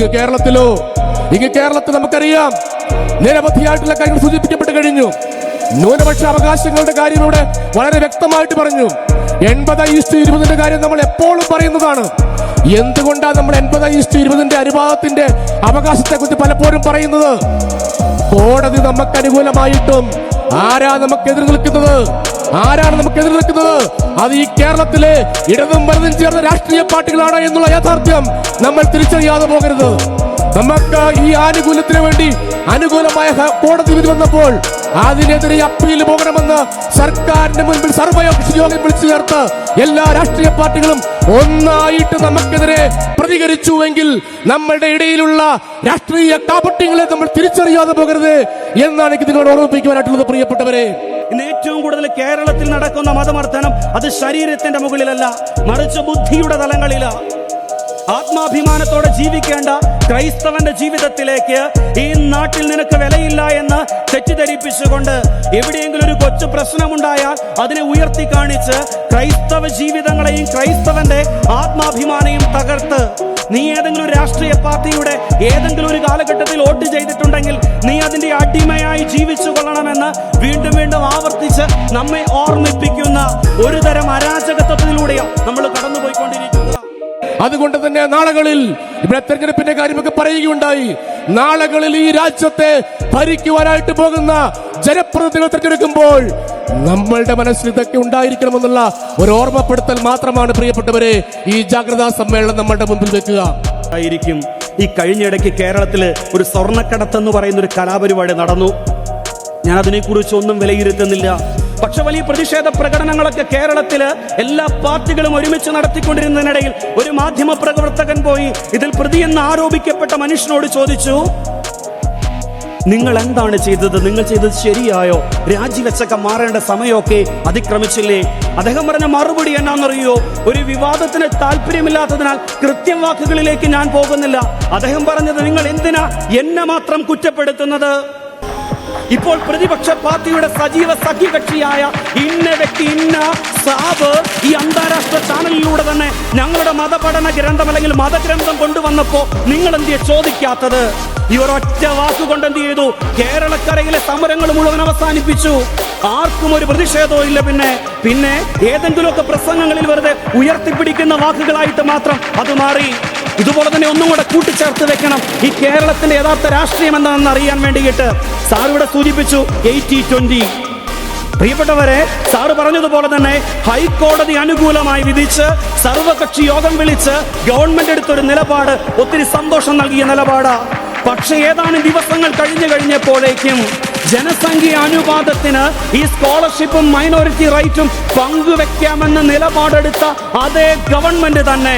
ഇങ്ങ് കേരളത്തിലോ ഇങ്ങ് കേരളത്തിൽ നമുക്കറിയാം. നിരവധിയായിട്ടുള്ള കാര്യങ്ങൾ സൂചിപ്പിക്കപ്പെട്ട് കഴിഞ്ഞു. ന്യൂനപക്ഷ അവകാശങ്ങളുടെ കാര്യം ഇവിടെ വളരെ വ്യക്തമായിട്ട് പറഞ്ഞു. എൺപത് ഈസ്റ്റ് ഇരുപതിന്റെ കാര്യം നമ്മൾ എപ്പോഴും പറയുന്നതാണ്. എന്തുകൊണ്ടാണ് നമ്മൾ എൺപത് ഈസ്റ്റ് ഇരുപതിന്റെ അനുവാദത്തിന്റെ അവകാശത്തെ കുറിച്ച് പലപ്പോഴും പറയുന്നത്? കോടതി നമുക്ക് അനുകൂലമായിട്ടും ആരാ നമുക്ക് എതിർ നിൽക്കുന്നത്? ആരാണ് നമുക്ക് എതിർ നിൽക്കുന്നത്? അത് ഈ കേരളത്തിലെ ഇടതും വലതും ചേർന്ന രാഷ്ട്രീയ പാർട്ടികളാണ് എന്നുള്ള യാഥാർത്ഥ്യം നമ്മൾ തിരിച്ചറിയാതെ പോകരുത്. നമുക്ക് ഈ ആനുകൂല്യത്തിന് വേണ്ടി അനുകൂലമായ കോടതി വിധി വന്നപ്പോൾ അതിനെതിരെ അപ്പീൽ പോകണമെന്ന് സർക്കാരിന്റെ മുൻപിൽ സർവകക്ഷി യോഗം വിളിച്ചു ചേർത്ത് എല്ലാ രാഷ്ട്രീയ പാർട്ടികളും ഒന്നായിട്ട് നമുക്കെതിരെ പ്രതികരിച്ചുവെങ്കിൽ നമ്മളുടെ ഇടയിലുള്ള രാഷ്ട്രീയ കാപട്യങ്ങളെ നമ്മൾ തിരിച്ചറിയാതെ പോകരുത് എന്നാണ് എനിക്ക് നിങ്ങളോട് ഓർമ്മിപ്പിക്കുവാനായിട്ടുള്ളത് പ്രിയപ്പെട്ടവരെ. ഇന്ന് ഏറ്റവും കൂടുതൽ കേരളത്തിൽ നടക്കുന്ന മതമർദ്ദനം അത് ശരീരത്തിന്റെ മുകളിലല്ല മറിച്ച് ബുദ്ധിയുടെ തലങ്ങളിലാണ് ആത്മാഭിമാനത്തോടെ ജീവിക്കേണ്ട ക്രൈസ്തവന്റെ ജീവിതത്തിലേക്ക് ഈ നാട്ടിൽ നിനക്ക് വിലയില്ല എന്ന് തെറ്റിദ്ധരിപ്പിച്ചുകൊണ്ട് എവിടെയെങ്കിലും ഒരു കൊച്ചു പ്രശ്നമുണ്ടായാൽ അതിനെ ഉയർത്തി കാണിച്ച് ക്രൈസ്തവ ജീവിതങ്ങളെയും ക്രൈസ്തവന്റെ ആത്മാഭിമാനയും തകർത്ത് നീ ഏതെങ്കിലും ഒരു രാഷ്ട്രീയ പാർട്ടിയുടെ ഏതെങ്കിലും ഒരു കാലഘട്ടത്തിൽ വോട്ട് ചെയ്തിട്ടുണ്ടെങ്കിൽ നീ അതിന്റെ അടിമയായി ജീവിച്ചു കൊള്ളണമെന്ന് വീണ്ടും വീണ്ടും ആവർത്തിച്ച് നമ്മെ ഓർമ്മിപ്പിക്കുന്ന ഒരു തരം കടന്നുപോയിക്കൊണ്ടിരിക്കുന്നത് അതുകൊണ്ട് തന്നെ നാളുകളിൽ ഇവിടെ തെരഞ്ഞെടുപ്പിന്റെ കാര്യമൊക്കെ പറയുകയുണ്ടായി. നാളുകളിൽ ഈ രാജ്യത്തെ ഭരിക്കുവാനായിട്ട് പോകുന്ന ജനപ്രതിനിധികൾ തെരഞ്ഞെടുക്കുമ്പോൾ നമ്മളുടെ മനസ്സിൽ ഇതൊക്കെ ഉണ്ടായിരിക്കണമെന്നുള്ള ഒരു ഓർമ്മപ്പെടുത്തൽ മാത്രമാണ് പ്രിയപ്പെട്ടവരെ ഈ ജാഗ്രതാ സമ്മേളനം നമ്മളുടെ മുമ്പിൽ വെക്കുക. ആയിരിക്കും ഈ കഴിഞ്ഞിടയ്ക്ക് കേരളത്തിൽ ഒരു സ്വർണക്കടത്ത് എന്ന് പറയുന്ന ഒരു കലാപരിപാടി നടന്നു. ഞാൻ അതിനെക്കുറിച്ച് ഒന്നും വിലയിരുത്തുന്നില്ല. പക്ഷെ വലിയ പ്രതിഷേധ പ്രകടനങ്ങളൊക്കെ കേരളത്തിൽ എല്ലാ പാർട്ടികളും ഒരുമിച്ച് നടത്തിക്കൊണ്ടിരുന്നതിനിടയിൽ ഒരു മാധ്യമ പ്രവർത്തകൻ പോയി ഇതിൽ പ്രതിയെന്ന് ആരോപിക്കപ്പെട്ട മനുഷ്യനോട് ചോദിച്ചു നിങ്ങൾ എന്താണ് ചെയ്തത്? നിങ്ങൾ ചെയ്തത് ശരിയായോ? രാജിവെച്ചൊക്കെ മാറേണ്ട സമയമൊക്കെ അതിക്രമിച്ചില്ലേ? അദ്ദേഹം പറഞ്ഞ മറുപടി എന്നാണെന്നറിയോ? ഒരു വിവാദത്തിന് താല്പര്യമില്ലാത്തതിനാൽ കൃത്യവാക്കുകളിലേക്ക് ഞാൻ പോകുന്നില്ല. അദ്ദേഹം പറഞ്ഞത് നിങ്ങൾ എന്തിനാ എന്നെ മാത്രം കുറ്റപ്പെടുത്തുന്നത്? ഇപ്പോൾ പ്രതിപക്ഷ പാർട്ടിയുടെ സജീവ സഖ്യകക്ഷിയായ ഇന്ന വ്യക്തി ഇന്ന സാബ് ഈ അന്താരാഷ്ട്ര ചാനലിലൂടെ തന്നെ ഞങ്ങളുടെ മതപഠന ഗ്രന്ഥം അല്ലെങ്കിൽ മതഗ്രന്ഥം കൊണ്ടുവന്നപ്പോ നിങ്ങൾ എന്തിയെ ചോദിക്കാത്തത്? ഈ ഒരൊറ്റ വാക്കുകൊണ്ട് എന്ത് ചെയ്തു? കേരളക്കരയിലെ സമരങ്ങൾ മുഴുവൻ അവസാനിപ്പിച്ചു. ആർക്കും ഒരു പ്രതിഷേധവും ഇല്ല പിന്നെ. പിന്നെ ഏതെങ്കിലുമൊക്കെ പ്രസംഗങ്ങളിൽ വെറുതെ ഉയർത്തിപ്പിടിക്കുന്ന വാക്കുകളായിട്ട് മാത്രം അത് മാറി. ഇതുപോലെ തന്നെ ഒന്നും കൂടെ കൂട്ടിച്ചേർത്ത് വെക്കണം. ഈ കേരളത്തിന്റെ യഥാർത്ഥ രാഷ്ട്രീയം എന്താണെന്ന് അറിയാൻ വേണ്ടിയിട്ട് സാർ ഇവിടെ സൂചിപ്പിച്ചു എയ്റ്റി ട്വന്റി. പ്രിയപ്പെട്ടവരെ സാറ് പറഞ്ഞതുപോലെ തന്നെ ഹൈക്കോടതി അനുകൂലമായി വിധിച്ച് സർവകക്ഷി യോഗം വിളിച്ച് ഗവൺമെന്റ് എടുത്തൊരു നിലപാട് ഒത്തിരി സന്തോഷം നൽകിയ നിലപാടാ. പക്ഷെ ഏതാനും ദിവസങ്ങൾ കഴിഞ്ഞു കഴിഞ്ഞപ്പോഴേക്കും ജനസംഖ്യ അനുപാതത്തിന് ഈ സ്കോളർഷിപ്പും മൈനോറിറ്റി റൈറ്റും പങ്കുവെക്കാമെന്ന നിലപാടെടുത്ത അതേ ഗവൺമെന്റ് തന്നെ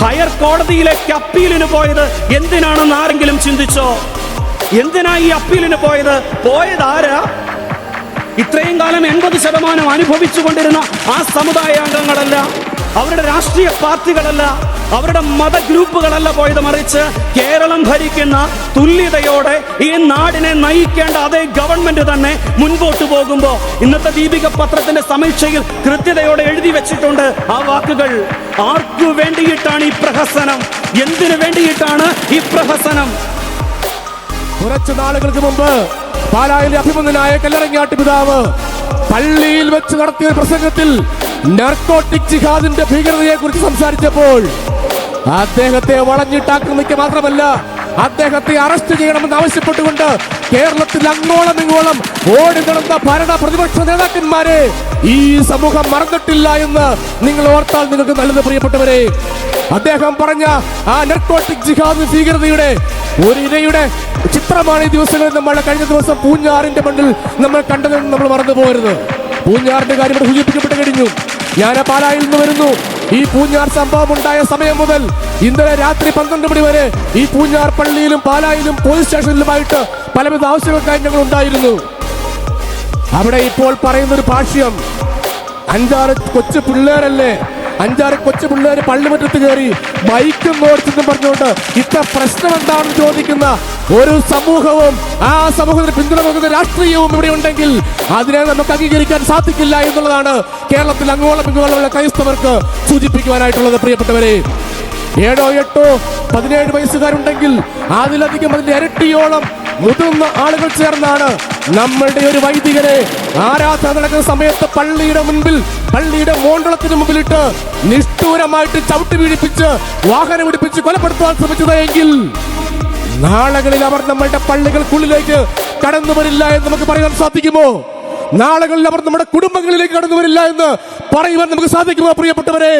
ഹയർ കോടതിയിലേക്ക് അപ്പീലിന് പോയത് എന്തിനാണെന്ന് ആരെങ്കിലും ചിന്തിച്ചോ? എന്തിനാ ഈ അപ്പീലിന് പോയത്? പോയത് ആരാ? ഇത്രയും കാലം എൺപത് ശതമാനം അനുഭവിച്ചു കൊണ്ടിരുന്ന ആ സമുദായ അംഗങ്ങളല്ല അവരുടെ രാഷ്ട്രീയ പാർട്ടികളല്ല അവരുടെ മത ഗ്രൂപ്പുകളല്ല പോയത് മറിച്ച് കേരളം ഭരിക്കുന്ന തുല്യതയോടെ ഈ നാടിനെ നയിക്കേണ്ട അതേ ഗവൺമെന്റ് തന്നെ മുൻപോട്ട് പോകുമ്പോൾ ഇന്നത്തെ ദീപിക പത്രത്തിന്റെ സമീക്ഷയിൽ കൃത്യതയോടെ എഴുതി വെച്ചിട്ടുണ്ട് ആ വാക്കുകൾ. ആർക്കു വേണ്ടിയിട്ടാണ് ഈ പ്രഹസനം? എന്തിനു വേണ്ടിയിട്ടാണ് ഈ പ്രഹസനം? കുറച്ചു നാളുകൾക്ക് മുമ്പ് പാലായിലെ അഭിമന്യനായ കല്ലറങ്ങാട്ട് പിതാവ് പള്ളിയിൽ വെച്ച് നടത്തിയ പ്രസംഗത്തിൽ നർക്കോട്ടിക് ജിഹാദിന്റെ ഭീകരതയെ കുറിച്ച് സംസാരിച്ചപ്പോൾ അദ്ദേഹത്തെ വളഞ്ഞിട്ട് ആക്രമിക്കുക മാത്രമല്ല അദ്ദേഹത്തെ അറസ്റ്റ് ചെയ്യണമെന്ന് ആവശ്യപ്പെട്ടുകൊണ്ട് കേരളത്തിൽ അങ്ങോളം ഇങ്ങോളം ഓടി നടന്ന ഭരണ പ്രതിപക്ഷ നേതാക്കന്മാരെ ഈ സമൂഹം മറന്നിട്ടില്ല എന്ന് നിങ്ങൾ ഓർത്താൽ നിങ്ങൾക്ക് നല്ലത് പ്രിയപ്പെട്ടവരെ. അദ്ദേഹം പറഞ്ഞ ആ നർക്കോട്ടിക് ജിഹാദ് ഭീകരതയുടെ ഒരു ഇരയുടെ ചിത്രമാണ് ഈ ദിവസങ്ങളിൽ നമ്മൾ കഴിഞ്ഞ ദിവസം പൂഞ്ഞാറിന്റെ മണ്ണിൽ നമ്മൾ കണ്ടതെന്ന് നമ്മൾ മറന്നു പോകരുത് പൂഞ്ഞാറിന്റെ കാര്യം സൂചിപ്പിക്കപ്പെട്ട് കഴിഞ്ഞു. ഞാൻ പാലായിൽ നിന്ന് വരുന്നു. ഈ പൂഞ്ഞാർ സംഭവം ഉണ്ടായ സമയം മുതൽ ഇന്നലെ രാത്രി പന്ത്രണ്ട് മണി വരെ ഈ പൂഞ്ഞാർ പള്ളിയിലും പാലായിലും പോലീസ് സ്റ്റേഷനിലുമായിട്ട് പലവിധ ആവശ്യങ്ങൾക്കായി ഞങ്ങൾ ഉണ്ടായിരുന്നു. അവിടെ ഇപ്പോൾ പറയുന്ന ഒരു ഭാഷ്യം അഞ്ചാറ് കൊച്ചു പിള്ളേരല്ലേ അഞ്ചാറ് കൊച്ചു പിള്ളേർ പള്ളിമുറ്റത്ത് കയറി മൈക്കും ഓടിച്ചെന്നും പറഞ്ഞുകൊണ്ട് ഇത്ര പ്രശ്നം എന്താണെന്ന് ചോദിക്കുന്ന ഒരു സമൂഹവും ആ സമൂഹത്തിന് പിന്തുണ നൽകുന്ന രാഷ്ട്രീയവും ഇവിടെ ഉണ്ടെങ്കിൽ അതിനെ നമുക്ക് അംഗീകരിക്കാൻ സാധിക്കില്ല എന്നുള്ളതാണ് കേരളത്തിൽ അങ്ങോളം ഇങ്ങോളമുള്ള ക്രൈസ്തവർക്ക് സൂചിപ്പിക്കുവാനായിട്ടുള്ളത്. പ്രിയപ്പെട്ടവരെ ഏഴോ എട്ടോ പതിനേഴ് വയസ്സുകാരുണ്ടെങ്കിൽ അതിലധികം അതിന്റെ ഇരട്ടിയോളം മുതിർന്ന ആളുകൾ ചേർന്നാണ് നമ്മളുടെ ഒരു വൈദികരെ ആരാധന നടക്കുന്ന സമയത്ത് പള്ളിയുടെ മുൻപിൽ പള്ളിയുടെ മോണ്ടളത്തിന് മുമ്പിലിട്ട് നിഷ്ഠൂരമായിട്ട് ചവിട്ടി വീഴിപ്പിച്ച് വാഹനം പിടിപ്പിച്ച് കൊലപ്പെടുത്താൻ ശ്രമിച്ചത് എങ്കിൽ നാളുകളിൽ അവർ നമ്മളുടെ പള്ളികൾക്കുള്ളിലേക്ക് കടന്നു വരില്ല എന്ന് നമുക്ക് പറയാൻ സാധിക്കുമോ? നാളുകളിൽ അവർ നമ്മുടെ കുടുംബങ്ങളിലേക്ക് കടന്നു വരില്ല എന്ന് പറയുവാൻ നമുക്ക് സാധിക്കുമോ പ്രിയപ്പെട്ടവരെ?